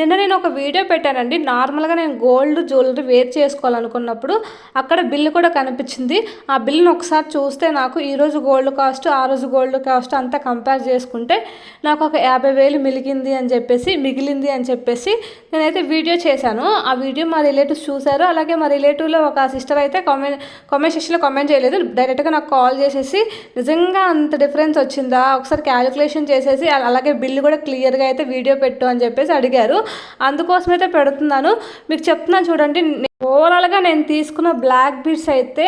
నిన్న నేను ఒక వీడియో పెట్టానండి. నార్మల్గా నేను గోల్డ్ జ్యువెలరీ వేర్ చేసుకోవాలనుకున్నప్పుడు అక్కడ బిల్లు కూడా కనిపించింది. ఆ బిల్లును ఒకసారి చూస్తే నాకు ఈరోజు గోల్డ్ కాస్ట్ ఆ రోజు గోల్డ్ కాస్ట్ అంతా కంపేర్ చేసుకుంటే నాకు ఒక యాభై వేలు మిలిగింది అని చెప్పేసి మిగిలింది అని చెప్పేసి నేనైతే వీడియో చేశాను. ఆ వీడియో మా రిలేటివ్స్ చూశారు. అలాగే మా రిలేటివ్లో ఒక సిస్టర్ అయితే కామెంట్ కామెంట్ సెక్షన్లో కామెంట్ చేయలేదు. డైరెక్ట్గా నాకు కాల్ చేసేసి నిజంగా అంత డిఫరెన్స్ వచ్చిందా? ఒకసారి క్యాలిక్యులేషన్ చేసేసి అలాగే బిల్లు కూడా క్లియర్గా అయితే వీడియో పెట్టు అని చెప్పేసి అడిగారు. అందుకోసం అయితే పెడుతున్నాను. మీకు చెప్తున్నాను చూడండి ఓవరాల్గా నేను తీసుకున్న బ్లాక్ బీడ్స్ అయితే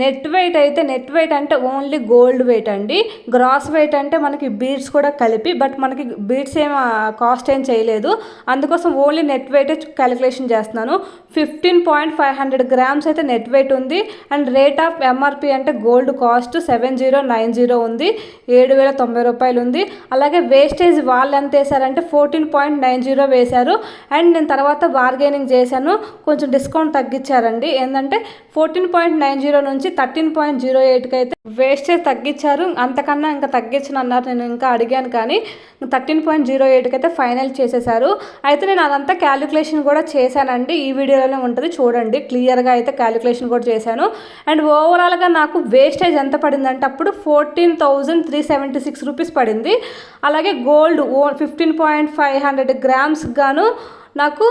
నెట్ వెయిట్ అయితే నెట్ వెయిట్ అంటే ఓన్లీ గోల్డ్ వెయిట్ అండి. గ్రాస్ వెయిట్ అంటే మనకి బీడ్స్ కూడా కలిపి బట్ మనకి బీడ్స్ ఏం కాస్ట్ ఏం చేయలేదు. అందుకోసం ఓన్లీ నెట్ వెయిట్ క్యాలిక్యులేషన్ చేస్తున్నాను. Fifteen point five hundred grams అయితే నెట్ వెయిట్ ఉంది. అండ్ రేట్ ఆఫ్ ఎంఆర్పి అంటే gold cost seven zero nine zero ఉంది. ఏడు వేల తొంభై రూపాయలు ఉంది. అలాగే వేస్టేజ్ వాళ్ళు ఎంత వేశారంటే ఫోర్టీన్ పాయింట్ నైన్ జీరో వేశారు. అండ్ నేను తర్వాత బార్గెనింగ్ చేశాను. కొంచెం డిస్కౌంట్ తగ్గించారండి. ఏంటంటే ఫోర్టీన్ పాయింట్ నైన్ జీరో నుంచి థర్టీన్ పాయింట్ జీరో ఎయిట్కి అయితే వేస్టేజ్ తగ్గించారు. అంతకన్నా ఇంకా తగ్గించను అన్నారు. నేను ఇంకా అడిగాను కానీ థర్టీన్ పాయింట్ జీరో ఎయిట్కి అయితే ఫైనల్ చేసేసారు. అయితే నేను అదంతా క్యాలిక్యులేషన్ కూడా చేశానండి. ఈ వీడియోలోనే ఉంటుంది. చూడండి. క్లియర్గా అయితే క్యాలిక్యులేషన్ కూడా చేశాను. అండ్ ఓవరాల్గా నాకు వేస్టేజ్ ఎంత పడిందంటే అప్పుడు fourteen thousand three seventy six rupees పడింది. అలాగే గోల్డ్ ఓ fifteen point five hundred grams గాను నాకు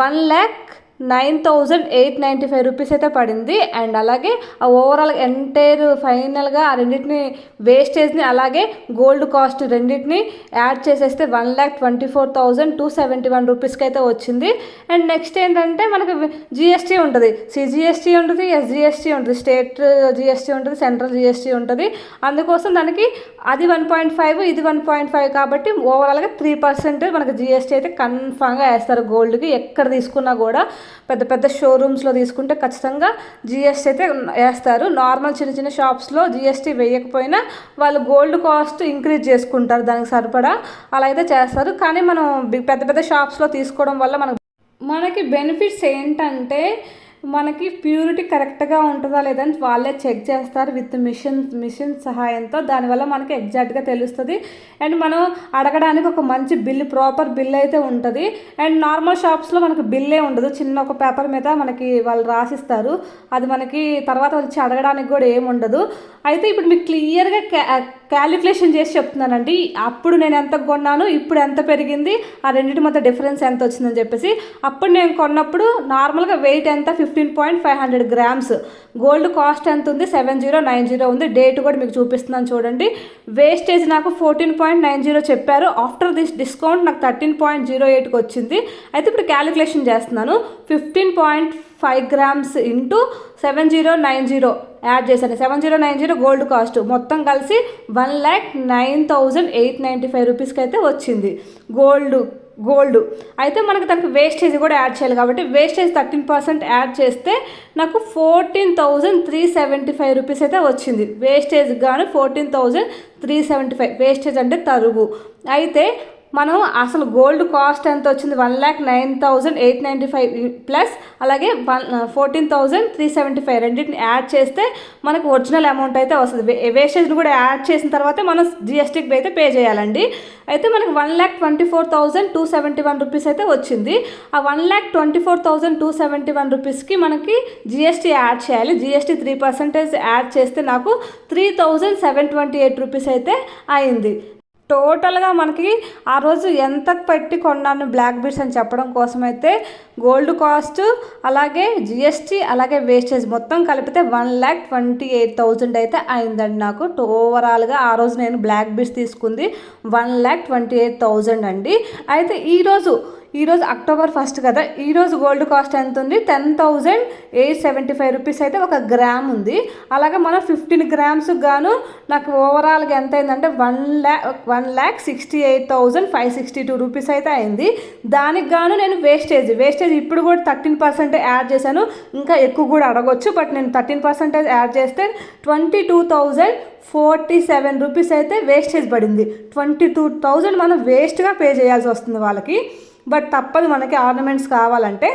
one lakh nine thousand eight ninety five rupees అయితే పడింది. అండ్ అలాగే ఆ ఓవరాల్ ఎంటైర్ ఫైనల్గా ఆ రెండింటిని వేస్టేజ్ని అలాగే గోల్డ్ కాస్ట్ రెండింటిని యాడ్ చేసేస్తే one lakh twenty four thousand two seventy one రూపీస్కి అయితే వచ్చింది. అండ్ నెక్స్ట్ ఏంటంటే మనకి జిఎస్టీ ఉంటుంది. సిజిఎస్టీ ఉంటుంది ఎస్జిఎస్టీ ఉంటుంది. స్టేట్ జిఎస్టీ ఉంటుంది సెంట్రల్ జిఎస్టీ ఉంటుంది. అందుకోసం దానికి అది వన్ పాయింట్ ఫైవ్ ఇది వన్ పాయింట్ ఫైవ్ కాబట్టి ఓవరాల్గా త్రీ పర్సెంట్ మనకి జిఎస్టీ అయితే కన్ఫామ్గా వేస్తారు గోల్డ్కి ఎక్కడ తీసుకున్నా కూడా పెద్ద పెద్ద షోరూమ్స్లో తీసుకుంటే ఖచ్చితంగా జిఎస్టీ అయితే వేస్తారు. నార్మల్ చిన్న చిన్న షాప్స్లో జిఎస్టీ వేయకపోయినా వాళ్ళు గోల్డ్ కాస్ట్ ఇంక్రీజ్ చేసుకుంటారు దానికి సరిపడా. అలా అయితే చేస్తారు. కానీ మనం పెద్ద పెద్ద షాప్స్లో తీసుకోవడం వల్ల మనకు మనకి బెనిఫిట్స్ ఏంటంటే మనకి ప్యూరిటీ కరెక్ట్గా ఉంటుందా లేదని వాళ్ళే చెక్ చేస్తారు విత్ మిషన్ మిషన్ సహాయంతో. దానివల్ల మనకి ఎగ్జాక్ట్గా తెలుస్తుంది. అండ్ మనం అడగడానికి ఒక మంచి బిల్ ప్రాపర్ బిల్ అయితే ఉంటుంది. అండ్ నార్మల్ షాప్స్లో మనకు బిల్లే ఉండదు. చిన్న ఒక పేపర్ మీద మనకి వాళ్ళు రాసిస్తారు. అది మనకి తర్వాత వచ్చి అడగడానికి కూడా ఏమి ఉండదు. అయితే ఇప్పుడు మీకు క్లియర్గా క్యా క్యాలిక్యులేషన్ చేసి చెప్తున్నానండి. అప్పుడు నేను ఎంత కొన్నాను ఇప్పుడు ఎంత పెరిగింది ఆ రెండింటి మధ్య డిఫరెన్స్ ఎంత వచ్చిందని చెప్పేసి. అప్పుడు నేను కొన్నప్పుడు నార్మల్గా వెయిట్ ఎంత? Fifteen point five hundred grams. Gold cost ఎంత ఉంది? సెవెన్ జీరో నైన్ జీరో ఉంది. డేట్ కూడా మీకు చూపిస్తున్నాను చూడండి. వేస్టేజ్ నాకు ఫోర్టీన్ పాయింట్ నైన్ జీరో చెప్పారు. ఆఫ్టర్ దిస్ డిస్కౌంట్ నాకు థర్టీన్ పాయింట్ జీరో ఎయిట్కి వచ్చింది. అయితే ఇప్పుడు క్యాలిక్యులేషన్ చేస్తున్నాను. Fifteen point five grams into seven zero nine zero add చేశాను. Seven zero nine zero gold cost. మొత్తం కలిసి one lakh nine thousand eight ninety five రూపీస్కి అయితే వచ్చింది. Gold gold. అయితే మనకు దానికి వేస్టేజ్ కూడా యాడ్ చేయాలి కాబట్టి వేస్టేజ్ థర్టీన్ పర్సెంట్ యాడ్ చేస్తే నాకు fourteen thousand three seventy five rupees అయితే వచ్చింది. వేస్టేజ్ కానీ fourteen thousand three seventy five. Wastage అంటే తరుగు అయితే మనం అసలు గోల్డ్ కాస్ట్ ఎంత వచ్చింది? One lakh nine thousand eight ninety five plus అలాగే one fourteen thousand three seventy five రెండింటిని యాడ్ చేస్తే మనకు ఒరిజినల్ అమౌంట్ అయితే వస్తుంది. వే- వేస్టేజ్ని కూడా యాడ్ చేసిన తర్వాతే మనం జిఎస్టీకి అయితే పే చేయాలండి. అయితే మనకి one lakh twenty four thousand two seventy one rupees అయితే వచ్చింది. ఆ one lakh twenty four thousand two seventy one రూపీస్కి మనకి జిఎస్టీ యాడ్ చేయాలి. జిఎస్టీ త్రీ పర్సెంటేజ్ యాడ్ చేస్తే నాకు three thousand seven twenty eight rupees అయితే అయింది. టోటల్గా మనకి ఆ రోజు ఎంత పెట్టి కొన్నాను బ్లాక్ బీడ్స్ అని చెప్పడం కోసం అయితే గోల్డ్ కాస్ట్ అలాగే జిఎస్టీ అలాగే వేస్టేజ్ మొత్తం కలిపితే one lakh twenty eight thousand అయితే అయిందండి నాకు. ఓవరాల్గా ఆ రోజు నేను బ్లాక్ బీడ్స్ తీసుకుంది one lakh twenty eight thousand అండి. అయితే ఈరోజు ఈరోజు అక్టోబర్ ఫస్ట్ కదా ఈరోజు గోల్డ్ కాస్ట్ ఎంత ఉంది ten thousand eight seventy five rupees అయితే ఒక గ్రామ్ ఉంది. అలాగే మనం ఫిఫ్టీన్ గ్రామ్స్ గాను నాకు ఓవరాల్గా ఎంత అయిందంటే one lakh one lakh sixty eight thousand five sixty two rupees అయితే అయింది. దానికి గాను నేను వేస్టేజ్ వేస్టేజ్ ఇప్పుడు కూడా థర్టీన్ పర్సెంట్ యాడ్ చేశాను. ఇంకా ఎక్కువ కూడా అడగొచ్చు బట్ నేను థర్టీన్ పర్సెంటేజ్ యాడ్ చేస్తే twenty two thousand forty seven rupees అయితే వేస్టేజ్ పడింది. ట్వంటీ టూ థౌజండ్ మనం వేస్ట్గా పే చేయాల్సి వస్తుంది వాళ్ళకి. బట్ తప్పదు మనకి ఆర్నమెంట్స్ కావాలంటే.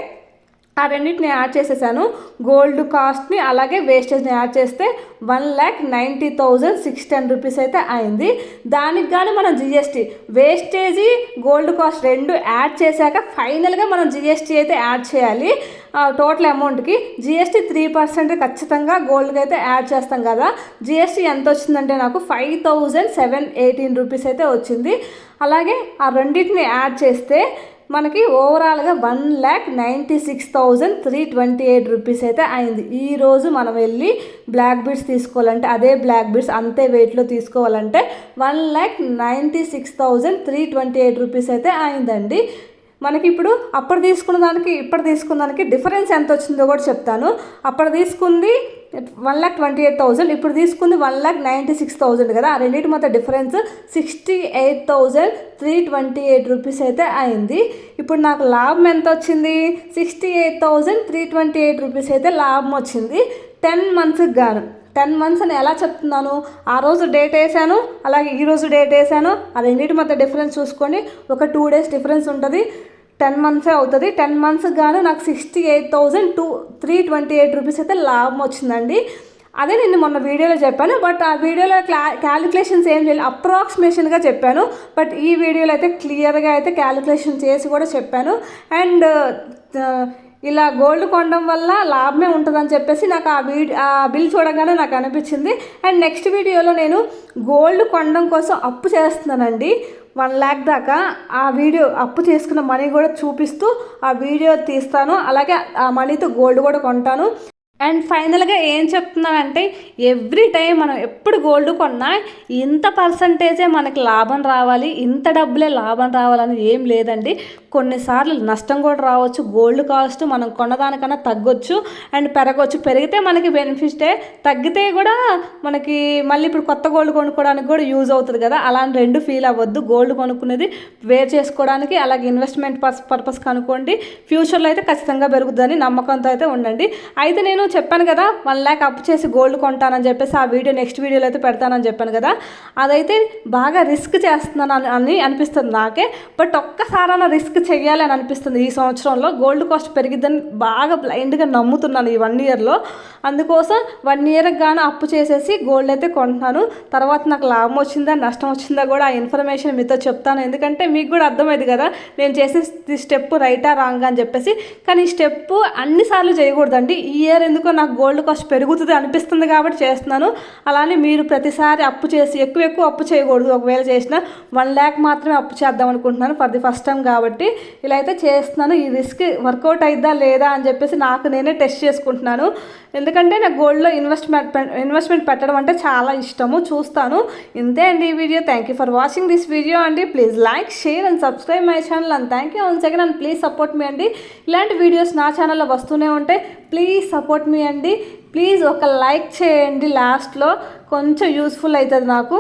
ఆ రెండింటిని యాడ్ చేసేసాను. గోల్డ్ కాస్ట్ని అలాగే వేస్టేజ్ని యాడ్ చేస్తే one lakh ninety thousand six ten rupees అయితే అయింది. దానికి కానీ మనం జిఎస్టీ వేస్టేజీ గోల్డ్ కాస్ట్ రెండు యాడ్ చేశాక ఫైనల్గా మనం జిఎస్టీ అయితే యాడ్ చేయాలి. టోటల్ అమౌంట్కి. జిఎస్టీ త్రీ పర్సెంట్ ఖచ్చితంగా గోల్డ్కి అయితే యాడ్ చేస్తాం కదా. జిఎస్టీ ఎంత వచ్చిందంటే నాకు five thousand seven eighteen rupees అయితే వచ్చింది. అలాగే ఆ రెండింటిని యాడ్ చేస్తే మనకి ఓవరాల్గా one lakh ninety six thousand three twenty eight rupees అయితే అయింది. ఈరోజు మనం వెళ్ళి బ్లాక్ బీడ్స్ తీసుకోవాలంటే అదే బ్లాక్ బీడ్స్ అంతే వెయిట్లో తీసుకోవాలంటే one lakh ninety six thousand three twenty eight rupees అయితే అయిందండి. మనకి ఇప్పుడు అప్పుడు తీసుకున్న దానికి ఇప్పుడు తీసుకున్న దానికి డిఫరెన్స్ ఎంత వచ్చిందో కూడా చెప్తాను. అప్పుడు తీసుకుంది one lakh twenty eight thousand ఇప్పుడు తీసుకుంది one lakh ninety six thousand కదా. ఆ రెండింటి మొత్తం difference sixty eight thousand three twenty eight rupees అయితే అయింది. ఇప్పుడు నాకు లాభం ఎంత వచ్చింది? Sixty eight thousand three twenty eight rupees అయితే లాభం వచ్చింది. టెన్ మంత్స్కి గాను. టెన్ మంత్స్ అని ఎలా చెప్తున్నాను? ఆ రోజు డేట్ వేసాను అలాగే ఈ రోజు డేట్ వేసాను. ఆ రెండింటి మధ్య డిఫరెన్స్ చూసుకొని ఒక టూ డేస్ డిఫరెన్స్ ఉంటుంది. టెన్ మంత్సే అవుతుంది. టెన్ మంత్స్ గాను నాకు sixty eight thousand two three twenty eight rupees అయితే లాభం వచ్చిందండి. అదే నేను మొన్న వీడియోలో చెప్పాను. బట్ ఆ వీడియోలో క్లా క్యాలిక్యులేషన్స్ ఏం చేయాలి. అప్రాక్సిమేషన్గా చెప్పాను. బట్ ఈ వీడియోలో అయితే క్లియర్గా అయితే క్యాలిక్యులేషన్ చేసి కూడా చెప్పాను. అండ్ ఇలా గోల్డ్ కొనడం వల్ల లాభమే ఉంటుందని చెప్పేసి నాకు ఆ వీడియో ఆ బిల్ చూడగానే నాకు అనిపించింది. అండ్ నెక్స్ట్ వీడియోలో నేను గోల్డ్ కొనడం కోసం అప్పు చేస్తున్నానండి. వన్ ల్యాక్ దాకా ఆ వీడియో అప్పు చేసుకున్న మనీ కూడా చూపిస్తూ ఆ వీడియో తీస్తాను. అలాగే ఆ మనీతో గోల్డ్ కూడా కొంటాను. అండ్ ఫైనల్గా ఏం చెప్తున్నానంటే ఎవ్రీ టైం మనం ఎప్పుడు గోల్డ్ కొన్నా ఇంత పర్సంటేజే మనకి లాభం రావాలి ఇంత డబ్బులే లాభం రావాలని ఏం లేదండి. కొన్నిసార్లు నష్టం కూడా రావచ్చు గోల్డ్ కాస్ట్ మనం కొన్నదానికన్నా తగ్గొచ్చు అండ్ పెరగవచ్చు పెరిగితే మనకి బెనిఫిటే తగ్గితే కూడా మనకి మళ్ళీ ఇప్పుడు కొత్త గోల్డ్ కొనుక్కోవడానికి కూడా యూజ్ అవుతుంది కదా. అలాంటి రెండు ఫీల్ అవ్వద్దు. గోల్డ్ కొనుక్కునేది వేర్ చేసుకోవడానికి అలాగే ఇన్వెస్ట్మెంట్ పర్స్ పర్పస్ కనుక్కోండి. ఫ్యూచర్లో అయితే ఖచ్చితంగా పెరుగుతుందని నమ్మకంతో అయితే ఉండండి. అయితే నేను చెప్పాను కదా వన్ ల్యాక్ అప్పు చేసి గోల్డ్ కొంటానని చెప్పేసి ఆ వీడియో నెక్స్ట్ వీడియోలో అయితే పెడతానని చెప్పాను కదా. అదైతే బాగా రిస్క్ చేస్తున్నాను అని అని అనిపిస్తుంది నాకే. బట్ ఒక్కసారైనా రిస్క్ చేయాలి అని అనిపిస్తుంది ఈ సంవత్సరంలో. గోల్డ్ కాస్ట్ పెరిగిద్దని బాగా బ్లైండ్గా నమ్ముతున్నాను ఈ వన్ ఇయర్లో అందుకోసం వన్ ఇయర్కి గాను అప్పు చేసేసి గోల్డ్ అయితే కొంటున్నాను. తర్వాత నాకు లాభం వచ్చిందా నష్టం వచ్చిందా కూడా ఆ ఇన్ఫర్మేషన్ మీతో చెప్తాను. ఎందుకంటే మీకు కూడా అర్థమైంది కదా నేను చేసే స్టెప్ రైటా రాంగ్ అని చెప్పేసి. కానీ ఈ స్టెప్ అన్నిసార్లు చేయకూడదండి. ఈ ఇయర్ ఎందుకో నాకు గోల్డ్ కాస్ట్ పెరుగుతుంది అనిపిస్తుంది కాబట్టి చేస్తున్నాను. అలానే మీరు ప్రతిసారి అప్పు చేసి ఎక్కువ ఎక్కువ అప్పు చేయకూడదు. ఒకవేళ చేసిన వన్ ల్యాక్ మాత్రమే అప్పు చేద్దాం అనుకుంటున్నాను ఫర్ ది ఫస్ట్ టైం కాబట్టి. ఇలా అయితే చేస్తున్నాను. ఈ రిస్క్ వర్కౌట్ అయిద్దా లేదా అని చెప్పేసి నాకు నేనే టెస్ట్ చేసుకుంటున్నాను. ఎందుకంటే నాకు గోల్డ్లో ఇన్వెస్ట్మెంట్ ఇన్వెస్ట్మెంట్ పెట్టడం అంటే చాలా ఇష్టము. చూస్తాను. ఇంతే అండి ఈ video thank you for watching this video అండి. Please like share and subscribe my channel and thank you one second and please support మీ అండి. ఇలాంటి వీడియోస్ నా ఛానల్లో వస్తూనే ఉంటాయి ప్లీజ్ సపోర్ట్ సపోర్ట్ మీ అండి. ప్లీజ్ ఒక లైక్ చేయండి లాస్ట్లో కొంచెం యూస్ఫుల్ అవుతుంది నాకు.